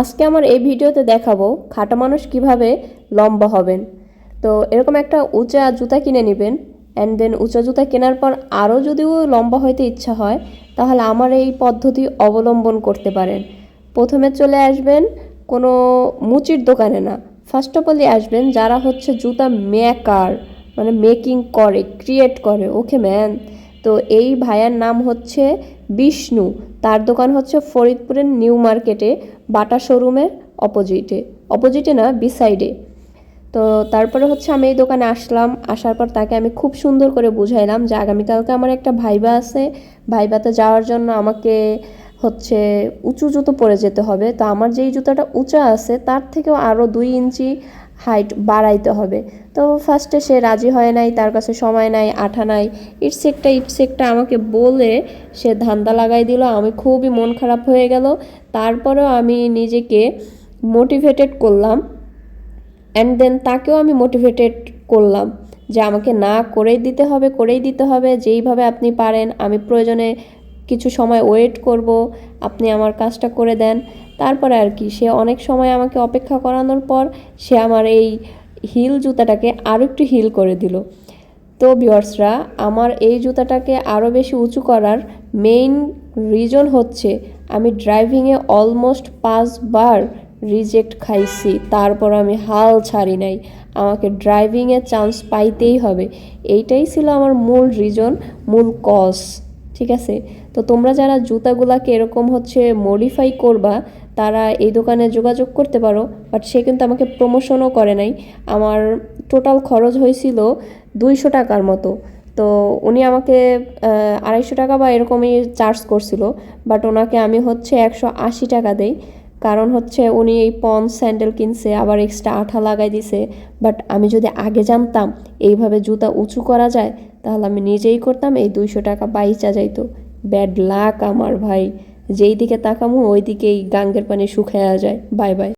আজকে আমার এই ভিডিওতে দেখাবো খাটো মানুষ কীভাবে লম্বা হবেন। তো এরকম একটা উঁচা জুতা কিনে নেবেন অ্যান্ড দেন উঁচা জুতা কেনার পর আরও যদিও লম্বা হইতে ইচ্ছা হয়, তাহলে আমার এই পদ্ধতি অবলম্বন করতে পারেন। প্রথমে চলে আসবেন কোনো মুচির দোকানে না। ফার্স্ট অফ অলই আসবেন যারা হচ্ছে জুতা মেকার মানে মেকিং করে ক্রিয়েট করে। ওকে ম্যান তো এই ভাইয়ার নাম হচ্ছে বিষ্ণু। তার দোকান হচ্ছে ফরিদপুরের নিউ মার্কেটে, বাটা শোরুমের অপোজিটে অপোজিটে না বিসাইডে তো তারপরে হচ্ছে আমি এই দোকানে আসলাম, আসার পর তাকে আমি খুব সুন্দর করে বুঝাইলাম যে আগামীকালকে আমার একটা ভাইবা আছে। ভাইবাতে যাওয়ার জন্য আমাকে হচ্ছে উঁচু জুতো পরে যেতে হবে। তো আমার যেই জুতোটা উঁচা আছে, তার থেকেও আরও দুই ইঞ্চি হাইট বাড়াইতে হবে। তো ফার্স্টে সে রাজি হয় নাই, তার কাছে সময় নাই, আঠা নাই। ইটসেকটা ইটসেকটা আমাকে বলে সে ধান্দা লাগাই দিল, আমি খুবই মন খারাপ হয়ে গেল। তারপরেও আমি নিজেকে মোটিভেটেড করলাম। অ্যান্ড দেন তাকেও আমি মোটিভেটেড করলাম যে আমাকে না করেই দিতে হবে, করেই দিতে হবে, যেইভাবে আপনি পারেন, আমি প্রয়োজনে কিছু সময় ওয়েট করব, আপনি আমার কাজটা করে দেন। তারপরে আর কি, সে অনেক সময় আমাকে অপেক্ষা করানোর পর সে আমার এই হিল জুতাটাকে আরও একটু হিল করে দিল। তো ভিউয়ার্সরা, আমার এই জুতাটাকে আরও বেশি উঁচু করার মেইন রিজন হচ্ছে আমি ড্রাইভিংয়ে অলমোস্ট পাঁচবার রিজেক্ট খাইছি, তারপর আমি হাল ছাড়ি নাই। আমাকে ড্রাইভিংয়ে চান্স পাইতেই হবে। এইটাই ছিল আমার মূল রিজন, মূল কজ ঠিক আছে? তো তোমরা যারা জুতাগুলাকে এরকম হচ্ছে মডিফাই করবা, তারা এই দোকানে যোগাযোগ করতে পারো। বাট সে কিন্তু আমাকে প্রমোশনও করে নাই। আমার টোটাল খরচ হয়েছিল দুইশো টাকার মতো। তো উনি আমাকে আড়াইশো টাকা বা এরকমই চার্জ করছিল। বাট ওনাকে আমি হচ্ছে একশো আশি টাকা দেই। কারণ হচ্ছে উনি এই পন স্যান্ডেল কিনছে, আবার এক্সট্রা আঠা লাগাই দিছে। বাট আমি যদি আগে জানতাম এইভাবে জুতা উঁচু করা যায় তাহলে আমি নিজেই করতাম, এই দুইশো টাকা বাইচা যাইতো। ব্যাড লাক আমার ভাই, যেই দিকে তাকামো, ওই দিকেই গাঙ্গের পানি শুকায়া যায়। Bye bye.